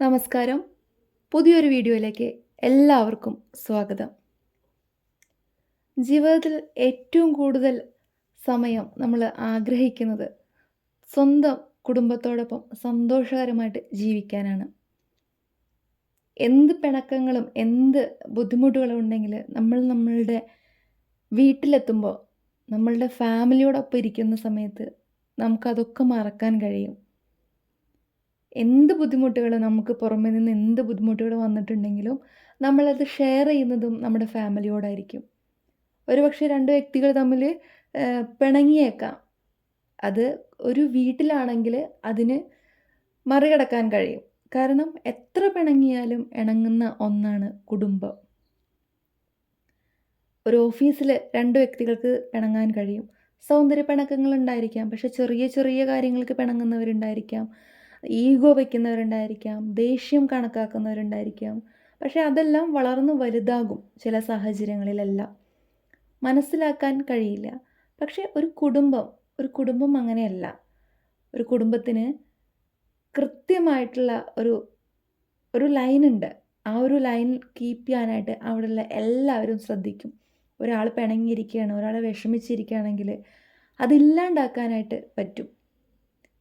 നമസ്കാരം. പുതിയൊരു വീഡിയോയിലേക്ക് എല്ലാവർക്കും സ്വാഗതം. ജീവിതത്തിൽ ഏറ്റവും കൂടുതൽ സമയം നമ്മൾ ആഗ്രഹിക്കുന്നത് സ്വന്തം കുടുംബത്തോടൊപ്പം സന്തോഷകരമായിട്ട് ജീവിക്കാനാണ്. എന്ത് പിണക്കങ്ങളും എന്ത് ബുദ്ധിമുട്ടുകളും ഉണ്ടെങ്കിൽ നമ്മൾ നമ്മളുടെ വീട്ടിലെത്തുമ്പോൾ നമ്മളുടെ ഫാമിലിയോടൊപ്പം ഇരിക്കുന്ന സമയത്ത് നമുക്കതൊക്കെ മറക്കാൻ കഴിയും. എന്ത് ബുദ്ധിമുട്ടുകൾ നമുക്ക് പുറമെ നിന്ന് എന്ത് ബുദ്ധിമുട്ടുകൾ വന്നിട്ടുണ്ടെങ്കിലും നമ്മളത് ഷെയർ ചെയ്യുന്നതും നമ്മുടെ ഫാമിലിയോടായിരിക്കും ഒരുപക്ഷെ രണ്ട് വ്യക്തികൾ തമ്മിൽ പിണങ്ങിയേക്കാം. അത് ഒരു വീട്ടിലാണെങ്കിൽ അതിന് മറികടക്കാൻ കഴിയും. കാരണം എത്ര പിണങ്ങിയാലും ഇണങ്ങുന്ന ഒന്നാണ് കുടുംബം. ഒരു ഓഫീസിൽ രണ്ട് വ്യക്തികൾക്ക് പിണങ്ങാൻ കഴിയും. സൗന്ദര്യ പിണക്കങ്ങൾ ഉണ്ടായിരിക്കാം. പക്ഷെ ചെറിയ ചെറിയ കാര്യങ്ങൾക്ക് പിണങ്ങുന്നവരുണ്ടായിരിക്കാം. ഈഗോ വയ്ക്കുന്നവരുണ്ടായിരിക്കാം ദേഷ്യം കണക്കാക്കുന്നവരുണ്ടായിരിക്കാം. പക്ഷേ അതെല്ലാം വളർന്നു വലുതാകും ചില സാഹചര്യങ്ങളിലെല്ലാം. മനസ്സിലാക്കാൻ കഴിയില്ല. പക്ഷേ ഒരു കുടുംബം ഒരു കുടുംബം അങ്ങനെയല്ല. ഒരു കുടുംബത്തിന് കൃത്യമായിട്ടുള്ള ഒരു ഒരു ലൈനുണ്ട്. ആ ഒരു ലൈൻ കീപ്പ് ചെയ്യാനായിട്ട് അവിടെയുള്ള എല്ലാവരും ശ്രദ്ധിക്കും. ഒരാൾ പിണങ്ങിയിരിക്കുകയാണ് ഒരാൾ വിഷമിച്ചിരിക്കുകയാണെങ്കിൽ അതില്ലാണ്ടാക്കാനായിട്ട് പറ്റും.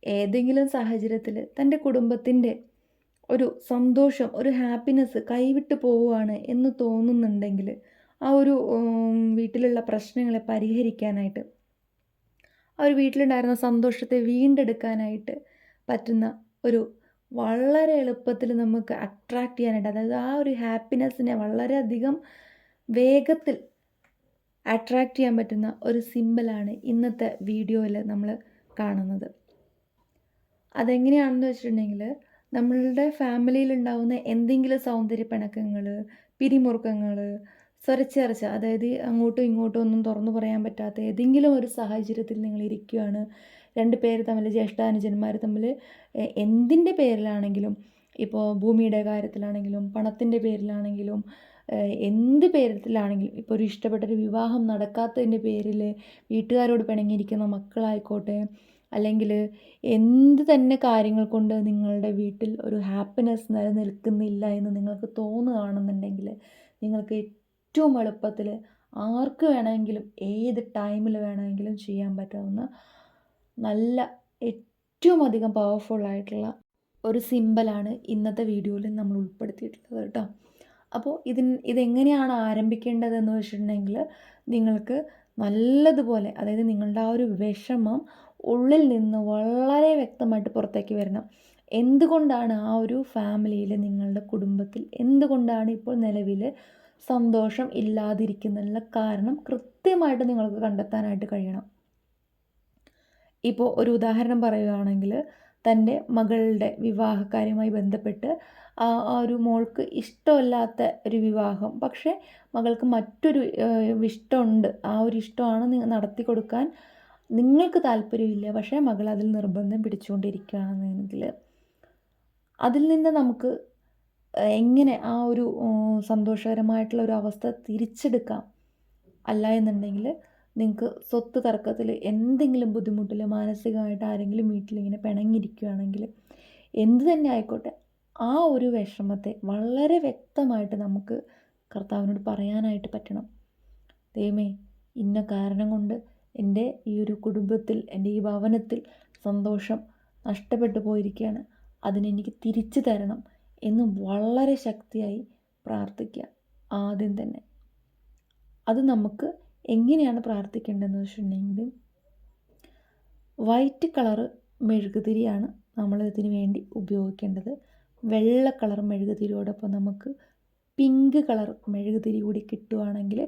ഏതെങ്കിലും സാഹചര്യത്തിൽ തന്റെ കുടുംബത്തിന്റെ ഒരു സന്തോഷം ഒരു ഹാപ്പിനെസ് കൈവിട്ട് പോവുകയാണ് എന്ന് തോന്നുന്നുണ്ടെങ്കിൽ ആ ഒരു വീട്ടിലുള്ള പ്രശ്നങ്ങളെ പരിഹരിക്കാനായിട്ട് ആ ഒരു വീട്ടിലുണ്ടായിരുന്ന സന്തോഷത്തെ വീണ്ടെടുക്കാനായിട്ട് പറ്റുന്ന ഒരു വളരെ എളുപ്പത്തിൽ നമുക്ക് അട്രാക്റ്റ് ചെയ്യാനായിട്ട് അതായത് ആ ഒരു ഹാപ്പിനെസ്സിനെ വളരെയധികം വേഗത്തിൽ അട്രാക്റ്റ് ചെയ്യാൻ പറ്റുന്ന ഒരു സിമ്പിളാണ് ഇന്നത്തെ വീഡിയോയിൽ നമ്മൾ കാണുന്നത്. അതെങ്ങനെയാണെന്ന് വെച്ചിട്ടുണ്ടെങ്കിൽ നമ്മളുടെ ഫാമിലിയിൽ ഉണ്ടാകുന്ന എന്തെങ്കിലും സൗന്ദര്യ പിണക്കങ്ങൾ പിരിമുറുക്കങ്ങൾ സ്വരച്ചേർച്ച അതായത് അങ്ങോട്ടും ഇങ്ങോട്ടും ഒന്നും തുറന്നു പറയാൻ പറ്റാത്ത ഏതെങ്കിലും ഒരു സാഹചര്യത്തിൽ നിങ്ങൾ ഇരിക്കുകയാണ് രണ്ട് പേര് തമ്മിൽ ജ്യേഷ്ഠാനുജന്മാർ തമ്മിൽ എന്തിന്റെ പേരിലാണെങ്കിലും ഇപ്പോൾ ഭൂമിയുടെ കാര്യത്തിലാണെങ്കിലും പണത്തിന്റെ പേരിലാണെങ്കിലും എന്ത് പേരിലാണെങ്കിലും ഇപ്പോൾ ഒരു ഇഷ്ടപ്പെട്ടൊരു വിവാഹം നടക്കാത്തതിന്റെ പേരിൽ വീട്ടുകാരോട് പിണങ്ങിയിരിക്കുന്ന മക്കളായിക്കോട്ടെ അല്ലെങ്കിൽ എന്ത് തന്നെ കാര്യങ്ങൾ കൊണ്ട് നിങ്ങളുടെ വീട്ടിൽ ഒരു ഹാപ്പിനെസ് നിലനിൽക്കുന്നില്ല എന്ന് നിങ്ങൾക്ക് തോന്നുകയാണെന്നുണ്ടെങ്കിൽ നിങ്ങൾക്ക് ഏറ്റവും എളുപ്പത്തിൽ ആർക്ക് വേണമെങ്കിലും ഏത് ടൈമിൽ വേണമെങ്കിലും ചെയ്യാൻ പറ്റാവുന്ന നല്ല ഏറ്റവും അധികം പവർഫുൾ ആയിട്ടുള്ള ഒരു സിമ്പലാണ് ഇന്നത്തെ വീഡിയോയിൽ നമ്മൾ ഉൾപ്പെടുത്തിയിട്ടുള്ളത് കേട്ടോ. അപ്പോൾ ഇതിന് ഇതെങ്ങനെയാണ് ആരംഭിക്കേണ്ടതെന്ന് വെച്ചിട്ടുണ്ടെങ്കിൽ നിങ്ങൾക്ക് നല്ലതുപോലെ അതായത് നിങ്ങളുടെ ആ ഒരു വിഷമം ഉള്ളിൽ നിന്ന് വളരെ വ്യക്തമായിട്ട് പുറത്തേക്ക് വരണം. എന്തുകൊണ്ടാണ് ആ ഒരു ഫാമിലിയിൽ നിങ്ങളുടെ കുടുംബത്തിൽ എന്തുകൊണ്ടാണ് ഇപ്പോൾ നിലവിൽ സന്തോഷം ഇല്ലാതിരിക്കുന്നതിനുള്ള കാരണം കൃത്യമായിട്ട് നിങ്ങൾക്ക് കണ്ടെത്താനായിട്ട് കഴിയണം. ഇപ്പോൾ ഒരു ഉദാഹരണം പറയുകയാണെങ്കിൽ തന്റെ മകളുടെ വിവാഹക്കാര്യമായി ബന്ധപ്പെട്ട് ആ ഒരു മോൾക്ക് ഇഷ്ടമല്ലാത്ത ഒരു വിവാഹം. പക്ഷേ മകൾക്ക് മറ്റൊരു ഇഷ്ടമുണ്ട്. ആ ഒരു ഇഷ്ടമാണ് നടത്തി കൊടുക്കാൻ നിങ്ങൾക്ക് താല്പര്യമില്ല പക്ഷേ മകൾ അതിൽ നിർബന്ധം പിടിച്ചുകൊണ്ടിരിക്കുകയാണെന്നെങ്കിൽ അതിൽ നിന്ന് നമുക്ക് എങ്ങനെ ആ ഒരു സന്തോഷകരമായിട്ടുള്ള ഒരു അവസ്ഥ തിരിച്ചെടുക്കാം? അല്ല എന്നുണ്ടെങ്കിൽ നിങ്ങൾക്ക് സ്വത്ത് തർക്കത്തിൽ എന്തെങ്കിലും ബുദ്ധിമുട്ടിൽ മാനസികമായിട്ട് ആരെങ്കിലും വീട്ടിലിങ്ങനെ പിണങ്ങിയിരിക്കുകയാണെങ്കിൽ എന്ത് തന്നെ ആയിക്കോട്ടെ ആ ഒരു വിഷമത്തെ വളരെ വ്യക്തമായിട്ട് നമുക്ക് കർത്താവിനോട് പറയാനായിട്ട് പറ്റണം. ദൈവമേ ഇന്ന കാരണം കൊണ്ട് എന്റെ ഈ ഒരു കുടുംബത്തിൽ എന്റെ ഈ ഭവനത്തിൽ സന്തോഷം നഷ്ടപ്പെട്ടു പോയിരിക്കുകയാണ്. അതിനെനിക്ക് തിരിച്ചു തരണം എന്ന് വളരെ ശക്തിയായി പ്രാർത്ഥിക്കുക ആദ്യം തന്നെ. അത് നമുക്ക് എങ്ങനെയാണ് പ്രാർത്ഥിക്കേണ്ടതെന്ന് വെച്ചിട്ടുണ്ടെങ്കിൽ വൈറ്റ് കളറ് മെഴുകുതിരിയാണ് നമ്മൾ ഇതിന് വേണ്ടി ഉപയോഗിക്കേണ്ടത്. വെള്ള കളർ മെഴുകുതിരിയോടൊപ്പം നമുക്ക് പിങ്ക് കളർ മെഴുകുതിരി കൂടി കിട്ടുവാണെങ്കിൽ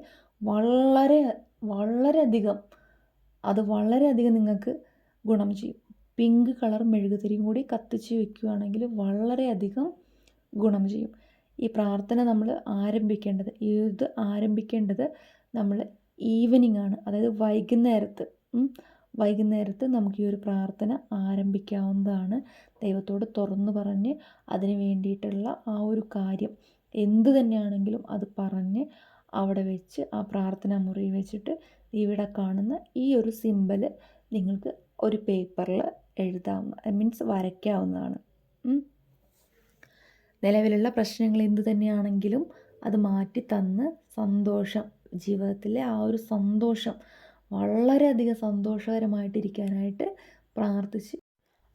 വളരെ വളരെയധികം അത് വളരെയധികം നിങ്ങൾക്ക് ഗുണം ചെയ്യും. പിങ്ക് കളർ മെഴുകുതിരിയും കൂടി കത്തിച്ച് വെക്കുകയാണെങ്കിൽ വളരെയധികം ഗുണം ചെയ്യും. ഈ പ്രാർത്ഥന നമ്മൾ ആരംഭിക്കേണ്ടത് ഇത് ആരംഭിക്കേണ്ടത് നമ്മൾ ഈവനിങ് ആണ്. അതായത് വൈകുന്നേരത്ത് വൈകുന്നേരത്ത് നമുക്ക് ഈ ഒരു പ്രാർത്ഥന ആരംഭിക്കാവുന്നതാണ്. ദൈവത്തോട് തുറന്നു പറഞ്ഞ് അതിന് വേണ്ടിയിട്ടുള്ള ആ ഒരു കാര്യം എന്ത് തന്നെയാണെങ്കിലും അത് പറഞ്ഞ് അവിടെ വെച്ച് ആ പ്രാർത്ഥന മുറി വെച്ചിട്ട് ഇവിടെ കാണുന്ന ഈ ഒരു സിമ്പൽ നിങ്ങൾക്ക് ഒരു പേപ്പറിൽ എഴുതാവുന്ന മീൻസ് വരയ്ക്കാവുന്നതാണ്. നിലവിലുള്ള പ്രശ്നങ്ങൾ എന്തു തന്നെയാണെങ്കിലും അത് മാറ്റി തന്ന് സന്തോഷം ജീവിതത്തിലെ ആ ഒരു സന്തോഷം വളരെയധികം സന്തോഷകരമായിട്ടിരിക്കാനായിട്ട് പ്രാർത്ഥിച്ച്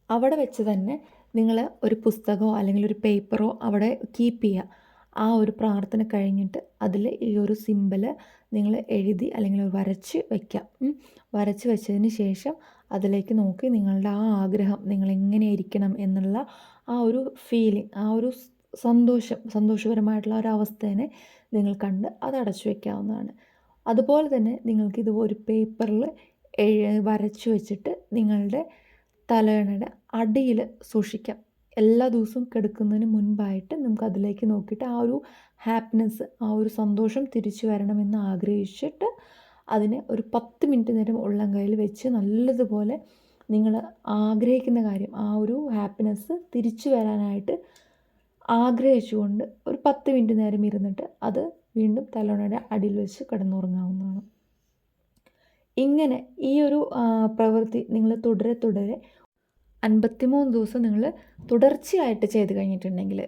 അവിടെ വെച്ച് തന്നെ നിങ്ങൾ ഒരു പുസ്തകമോ അല്ലെങ്കിൽ ഒരു പേപ്പറോ അവിടെ കീപ്പ് ചെയ്യുക. ആ ഒരു പ്രാർത്ഥന കഴിഞ്ഞിട്ട് അതിൽ ഈ ഒരു സിമ്പൽ നിങ്ങൾ എഴുതി അല്ലെങ്കിൽ വരച്ച് വയ്ക്കാം വരച്ച് വെച്ചതിന് ശേഷം അതിലേക്ക് നോക്കി നിങ്ങളുടെ ആ ആഗ്രഹം നിങ്ങൾ എങ്ങനെ ഇരിക്കണം എന്നുള്ള ആ ഒരു ഫീലിംഗ് ആ ഒരു സന്തോഷം സന്തോഷകരമായിട്ടുള്ള ഒരു നിങ്ങൾ കണ്ട് അത് അടച്ചു വയ്ക്കാവുന്നതാണ് അതുപോലെ തന്നെ നിങ്ങൾക്ക് ഇത് ഒരു പേപ്പറിൽ വരച്ചു വെച്ചിട്ട് നിങ്ങളുടെ തലയണയുടെ അടിയിൽ സൂക്ഷിക്കാം. എല്ലാ ദിവസവും കിടക്കുന്നതിന് മുൻപായിട്ട് നമുക്ക് അതിലേക്ക് നോക്കിയിട്ട് ആ ഒരു ഹാപ്പിനെസ് ആ ഒരു സന്തോഷം തിരിച്ചു വരണമെന്ന് ആഗ്രഹിച്ചിട്ട് അതിനെ ഒരു പത്ത് മിനിറ്റ് നേരം ഉള്ളം കയ്യിൽ വെച്ച് നല്ലതുപോലെ നിങ്ങൾ ആഗ്രഹിക്കുന്ന കാര്യം ആ ഒരു ഹാപ്പിനെസ് തിരിച്ചു വരാനായിട്ട് ആഗ്രഹിച്ചുകൊണ്ട് ഒരു പത്ത് മിനിറ്റ് നേരം ഇരുന്നിട്ട് അത് വീണ്ടും തലോണയുടെ അടിയിൽ വെച്ച് കിടന്നുറങ്ങാവുന്നതാണ്. ഇങ്ങനെ ഈ ഒരു പ്രവൃത്തി നിങ്ങൾ തുടരെ തുടരെ അൻപത്തിമൂന്ന് ദിവസം നിങ്ങൾ തുടർച്ചയായിട്ട് ചെയ്ത് കഴിഞ്ഞിട്ടുണ്ടെങ്കിൽ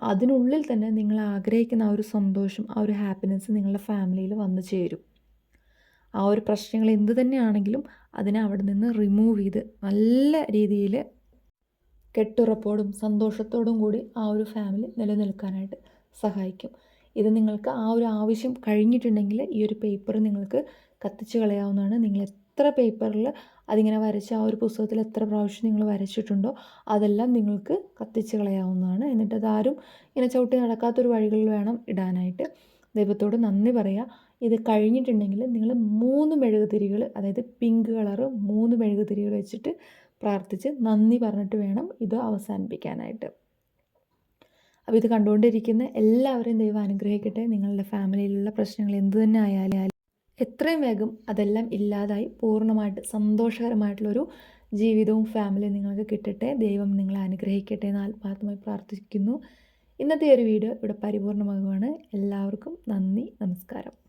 അതിനുള്ളിൽ തന്നെ നിങ്ങൾ ആഗ്രഹിക്കുന്ന ആ ഒരു സന്തോഷം ആ ഒരു ഹാപ്പിനെസ് നിങ്ങളുടെ ഫാമിലിയിൽ വന്നു ചേരും. ആ ഒരു പ്രശ്നങ്ങൾ എന്ത് തന്നെയാണെങ്കിലും അതിനെ അവിടെ നിന്ന് റിമൂവ് ചെയ്ത് നല്ല രീതിയിൽ കെട്ടുറപ്പോടും സന്തോഷത്തോടും കൂടി ആ ഒരു ഫാമിലി നിലനിൽക്കാനായിട്ട് സഹായിക്കും. ഇത് നിങ്ങൾക്ക് ആ ഒരു ആവശ്യം കഴിഞ്ഞിട്ടുണ്ടെങ്കിൽ ഈ ഒരു പേപ്പർ നിങ്ങൾക്ക് കത്തിച്ച് കളയാവുന്നതാണ്. നിങ്ങൾ എത്ര പേപ്പറിൽ അതിങ്ങനെ വരച്ച് ആ ഒരു പുസ്തകത്തിൽ എത്ര പ്രാവശ്യം നിങ്ങൾ വരച്ചിട്ടുണ്ടോ അതെല്ലാം നിങ്ങൾക്ക് കത്തിച്ച് കളയാവുന്നതാണ്. എന്നിട്ട് അതാരും ഇങ്ങനെ ചവിട്ടി നടക്കാത്തൊരു വഴികളിൽ വേണം ഇടാനായിട്ട്. ദൈവത്തോട് നന്ദി പറയുക ഇത് കഴിഞ്ഞിട്ടുണ്ടെങ്കിൽ നിങ്ങൾ മൂന്ന് മെഴുകുതിരികൾ അതായത് പിങ്ക് കളറ് മൂന്ന് മെഴുകുതിരികൾ വെച്ചിട്ട് പ്രാർത്ഥിച്ച് നന്ദി പറഞ്ഞിട്ട് വേണം ഇത് അവസാനിപ്പിക്കാനായിട്ട്. അപ്പോൾ ഇത് കണ്ടുകൊണ്ടിരിക്കുന്ന എല്ലാവരെയും ദൈവം അനുഗ്രഹിക്കട്ടെ. നിങ്ങളുടെ ഫാമിലിയിലുള്ള പ്രശ്നങ്ങൾ എന്തു തന്നെ ആയാലും എത്രയും വേഗം അതെല്ലാം ഇല്ലാതായി പൂർണമായിട്ട് സന്തോഷകരമായിട്ടുള്ളൊരു ജീവിതവും ഫാമിലിയും നിങ്ങൾക്ക് കിട്ടട്ടെ. ദൈവം നിങ്ങളെ അനുഗ്രഹിക്കട്ടെ എന്ന് ആത്മാർത്ഥമായി പ്രാർത്ഥിക്കുന്നു. ഇന്നത്തെ ഒരു വീഡിയോ ഇവിടെ പരിപൂർണമാകുവാണ്. എല്ലാവർക്കും നന്ദി നമസ്കാരം.